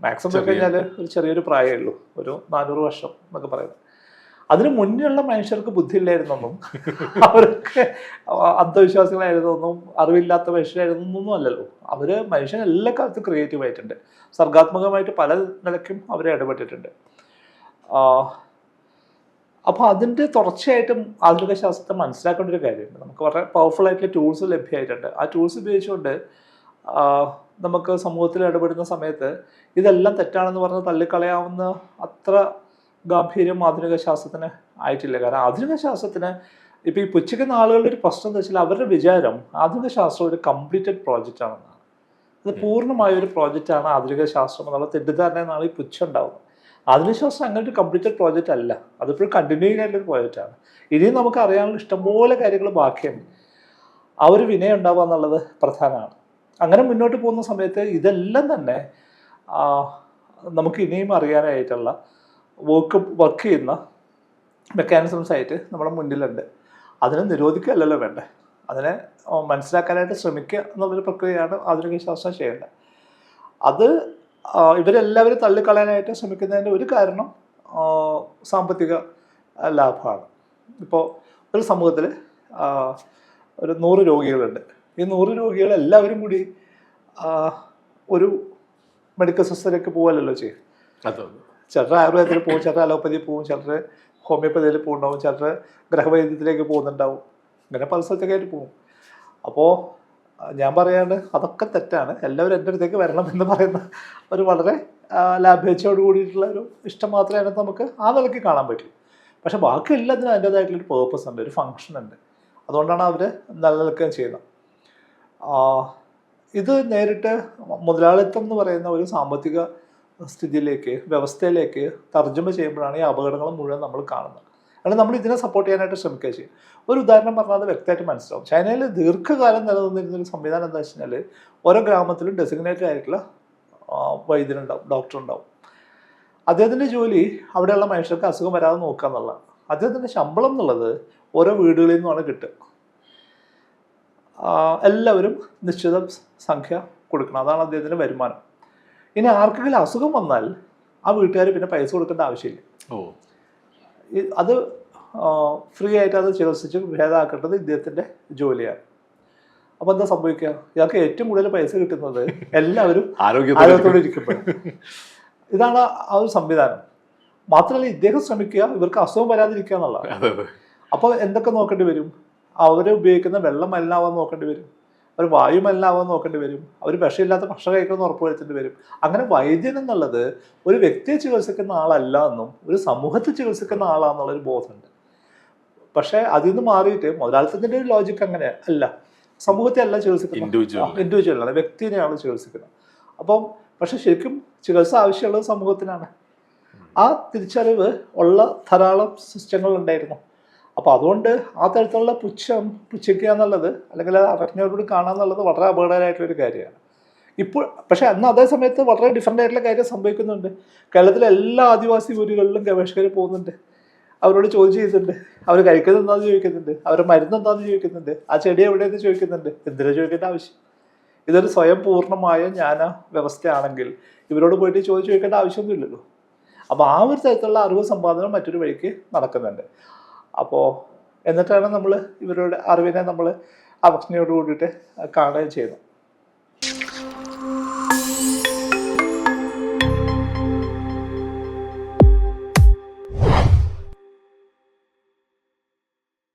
മാക്സിമം കഴിഞ്ഞാൽ ഒരു ചെറിയൊരു പ്രായമേ ഉള്ളൂ. ഒരു നാനൂറ് വർഷം എന്നൊക്കെ പറയുന്നത്. അതിന് മുന്നിലുള്ള മനുഷ്യർക്ക് ബുദ്ധിയില്ലായിരുന്നെന്നും. അവർക്ക് അന്ധവിശ്വാസികളായിരുന്നെന്നും അറിവില്ലാത്ത മനുഷ്യരായിരുന്നൊന്നും അല്ലല്ലോ. അവർ മനുഷ്യൻ എല്ലാ കാലത്തും ക്രിയേറ്റീവ് ആയിട്ടുണ്ട്. സർഗാത്മകമായിട്ട് പല നിലയ്ക്കും അവരെ ഇടപെട്ടിട്ടുണ്ട്. അപ്പോൾ അതിന്റെ തുടർച്ചയായിട്ടും ആധുനിക ശാസ്ത്രത്തെ മനസ്സിലാക്കേണ്ട ഒരു കാര്യമുണ്ട്. നമുക്ക് വളരെ പവർഫുൾ ആയിട്ടുള്ള ടൂൾസ് ലഭ്യമായിട്ടുണ്ട്. ആ ടൂൾസ് ഉപയോഗിച്ചുകൊണ്ട് നമുക്ക് സമൂഹത്തിൽ ഇടപെടുന്ന സമയത്ത് ഇതെല്ലാം തെറ്റാണെന്ന് പറഞ്ഞ് തള്ളിക്കളയാവുന്ന അത്ര ഗാംഭീര്യം ആധുനിക ശാസ്ത്രത്തിന് ആയിട്ടില്ല. കാരണം ആധുനിക ശാസ്ത്രത്തിന് ഇപ്പോൾ ഈ പുച്ഛിക്കുന്ന ആളുകളുടെ ഒരു പ്രശ്നം എന്ന് വെച്ചാൽ അവരുടെ വിചാരം ആധുനിക ശാസ്ത്രം ഒരു കംപ്ലീറ്റഡ് പ്രോജക്റ്റ് ആണെന്നാണ്. അത് പൂർണമായ ഒരു പ്രോജക്റ്റ് ആണ് ആധുനിക ശാസ്ത്രം എന്നുള്ള തെറ്റിദ്ധാരണ ഈ പുച്ഛം ഉണ്ടാവുന്നത്. ആധുനിക ശാസ്ത്രം അങ്ങനെ ഒരു കംപ്ലീറ്റഡ് പ്രോജക്റ്റ് അല്ല. അതിപ്പോഴും കണ്ടിന്യൂയിങ് ആയിട്ടുള്ള ഒരു പ്രോജക്റ്റാണ് ഇനിയും നമുക്ക് അറിയാനുള്ള ഇഷ്ടംപോലെ കാര്യങ്ങൾ ബാക്കിയുണ്ട്. ആ ഒരു വിനയം ഉണ്ടാവുക എന്നുള്ളത് പ്രധാനമാണ്. അങ്ങനെ മുന്നോട്ട് പോകുന്ന സമയത്ത് ഇതെല്ലാം തന്നെ നമുക്ക് ഇനിയും അറിയാനായിട്ടുള്ള വർക്ക് വർക്ക് ചെയ്യുന്ന മെക്കാനിസംസ് ആയിട്ട് നമ്മുടെ മുന്നിലുണ്ട്. അതിനെ നിരോധിക്കുകയല്ലല്ലോ വേണ്ടേ. അതിനെ മനസ്സിലാക്കാനായിട്ട് ശ്രമിക്കുക എന്നുള്ളൊരു പ്രക്രിയയാണ് ആധുനിക ശാസ്ത്രം ചെയ്യേണ്ടത്. അത് ഇവരെല്ലാവരും തള്ളിക്കളയാനായിട്ട് ശ്രമിക്കുന്നതിന്റെ ഒരു കാരണം സാമ്പത്തിക ലാഭമാണ്. ഇപ്പോൾ ഒരു സമൂഹത്തിൽ ഒരു നൂറ് രോഗികളുണ്ട്. ഈ നൂറ് രോഗികൾ എല്ലാവരും കൂടി ഒരു മെഡിക്കൽ സിസ്റ്റത്തിലേക്ക് പോകല്ലോ ചെയ്യും. ചിലർ ആയുർവേദത്തിൽ പോകും ചിലർ അലോപ്പതി പോകും ചിലർ ഹോമിയോപ്പതിയിൽ പോകുന്നുണ്ടാവും ചിലർ ഗ്രഹവൈദ്യത്തിലേക്ക് പോകുന്നുണ്ടാവും. ഇങ്ങനെ പല സ്ഥലത്തൊക്കെ ആയിട്ട് പോകും. അപ്പോൾ ഞാൻ പറയാണ്ട് അതൊക്കെ തെറ്റാണ്. എല്ലാവരും എന്റെ അടുത്തേക്ക് വരണം എന്ന് പറയുന്ന ഒരു വളരെ ലാഭേച്ഛയോട് കൂടിയിട്ടുള്ള ഒരു ഇഷ്ടം മാത്രമേ അതിനകത്ത് നമുക്ക് ആ നിലയ്ക്ക് കാണാൻ പറ്റും. പക്ഷെ ബാക്കി എല്ലാത്തിനും അതിന്റെതായിട്ടുള്ളൊരു പേർപ്പസ് ഉണ്ട് ഒരു ഫങ്ഷൻ ഉണ്ട്. അതുകൊണ്ടാണ് അവർ നിലനിൽക്കുകയും ചെയ്യുന്നത്. ഇത് നേരിട്ട് മുതലാളിത്തം എന്ന് പറയുന്ന ഒരു സാമ്പത്തിക സ്ഥിതിയിലേക്ക് വ്യവസ്ഥയിലേക്ക് തർജമ ചെയ്യുമ്പോഴാണ് ഈ അപകടങ്ങൾ മുഴുവൻ നമ്മൾ കാണുന്നത്. അല്ലെങ്കിൽ നമ്മൾ ഇതിനെ സപ്പോർട്ട് ചെയ്യാനായിട്ട് ശ്രമിക്കുക ചെയ്യും. ഒരു ഉദാഹരണം പറഞ്ഞാൽ അത് വ്യക്തമായിട്ട് മനസ്സിലാവും. ചൈനയിൽ ദീർഘകാലം നിലനിന്നിരുന്ന ഒരു സംവിധാനം എന്താ വെച്ച് കഴിഞ്ഞാൽ ഓരോ ഗ്രാമത്തിലും ഡെസിഗ്നേറ്റഡ് ആയിട്ടുള്ള വൈദ്യനുണ്ടാവും ഡോക്ടർ ഉണ്ടാവും. അദ്ദേഹത്തിന്റെ ജോലി അവിടെയുള്ള മനുഷ്യർക്ക് അസുഖം വരാതെ നോക്കുക എന്നുള്ളതാണ്. അദ്ദേഹത്തിന്റെ ശമ്പളം എന്നുള്ളത് ഓരോ വീടുകളിൽ നിന്നുമാണ് കിട്ടുക. എല്ലാവരും നിശ്ചിത സംഖ്യ കൊടുക്കണം. അതാണ് അദ്ദേഹത്തിന്റെ വരുമാനം. ഇനി ആർക്കെങ്കിലും അസുഖം വന്നാൽ ആ വീട്ടുകാർ പിന്നെ പൈസ കൊടുക്കേണ്ട ആവശ്യമില്ല. ഓ. അത് ഫ്രീ ആയിട്ട് അത് ചികിത്സിച്ച് ഭേദമാക്കേണ്ടത് ഇദ്ദേഹത്തിന്റെ ജോലിയാണ്. അപ്പോൾ എന്താ സംഭവിക്കുക? ഇയാൾക്ക് ഏറ്റവും കൂടുതൽ പൈസ കിട്ടുന്നത് എല്ലാവരും ആരോഗ്യത്തോടെ ഇരിക്കുമ്പോൾ ഇതാണ് ആ ഒരു സംവിധാനം. മാത്രമല്ല ഇദ്ദേഹം ശ്രമിക്കുക ഇവർക്ക് അസുഖം വരാതിരിക്കുക എന്നുള്ളതാണ്. അപ്പോൾ എന്തൊക്കെ നോക്കേണ്ടി വരും? അവർ ഉപയോഗിക്കുന്ന വെള്ളം മലിനാവാൻ നോക്കേണ്ടി വരും. അവർ വായു മലിനാവാൻ നോക്കേണ്ടി വരും. അവർ വിഷമില്ലാത്ത ഭക്ഷണം കഴിക്കണമെന്ന് ഉറപ്പ് വരുത്തേണ്ടി വരും. അങ്ങനെ വൈദ്യൻ എന്നുള്ളത് ഒരു വ്യക്തിയെ ചികിത്സിക്കുന്ന ആളല്ല എന്നും ഒരു സമൂഹത്തെ ചികിത്സിക്കുന്ന ആളാന്നുള്ളൊരു ബോധമുണ്ട്. പക്ഷേ അതിൽ നിന്ന് മാറിയിട്ട് മുതലാളിത്തത്തിന്റെ ഒരു ലോജിക്ക് അങ്ങനെ അല്ല. സമൂഹത്തെ അല്ല ചികിത്സിക്കുന്നത്. ഇൻഡിവിജ്വൽ ഇൻഡിവിജ്വലാണ് വ്യക്തിനെയാണ് ചികിത്സിക്കുന്നത്. അപ്പം പക്ഷെ ശരിക്കും ചികിത്സ ആവശ്യമുള്ളത് സമൂഹത്തിനാണ്. ആ തിരിച്ചറിവ് ഉള്ള ധാരാളം സിസ്റ്റങ്ങൾ ഉണ്ടായിരുന്നു അപ്പോൾ അതുകൊണ്ട് ആ തരത്തിലുള്ള പുച്ഛം പുച്ഛിക്കുക എന്നുള്ളത് അല്ലെങ്കിൽ അറിഞ്ഞവരോട് കാണുക എന്നുള്ളത് വളരെ അപകടകരമായിട്ടൊരു കാര്യമാണ്. ഇപ്പോൾ പക്ഷേ അന്ന് അതേ സമയത്ത് വളരെ ഡിഫറെന്റ് ആയിട്ടുള്ള കാര്യം സംഭവിക്കുന്നുണ്ട്. കേരളത്തിലെ എല്ലാ ആദിവാസി ഊരുകളിലും ഗവേഷകർ പോകുന്നുണ്ട്. അവരോട് ചോദ്യം ചെയ്യുന്നുണ്ട്. അവർ കഴിക്കുന്നത് എന്താണെന്ന് ചോദിക്കുന്നുണ്ട്. അവർ മരുന്ന് എന്താണെന്ന് ചോദിക്കുന്നുണ്ട്. ആ ചെടി എവിടെയെന്ന് ചോദിക്കുന്നുണ്ട്. എന്തിനാ ചോദിക്കേണ്ട ആവശ്യം? ഇതൊരു സ്വയം പൂർണമായ ജ്ഞാന വ്യവസ്ഥയാണെങ്കിൽ ഇവരോട് പോയിട്ട് ചോദിച്ചു ചോദിക്കേണ്ട ആവശ്യമൊന്നുമില്ലല്ലോ. അപ്പോൾ ആ ഒരു തരത്തിലുള്ള അറിവ് സമ്പാദനം മറ്റൊരു വഴിക്ക് നടക്കുന്നുണ്ട്. അപ്പോൾ എന്നിട്ടാണ് നമ്മൾ ഇവരുടെ അറിവിനെ നമ്മൾ അവജ്ഞയോട് കൂടിയിട്ട് കാണുകയും ചെയ്യുന്നത്.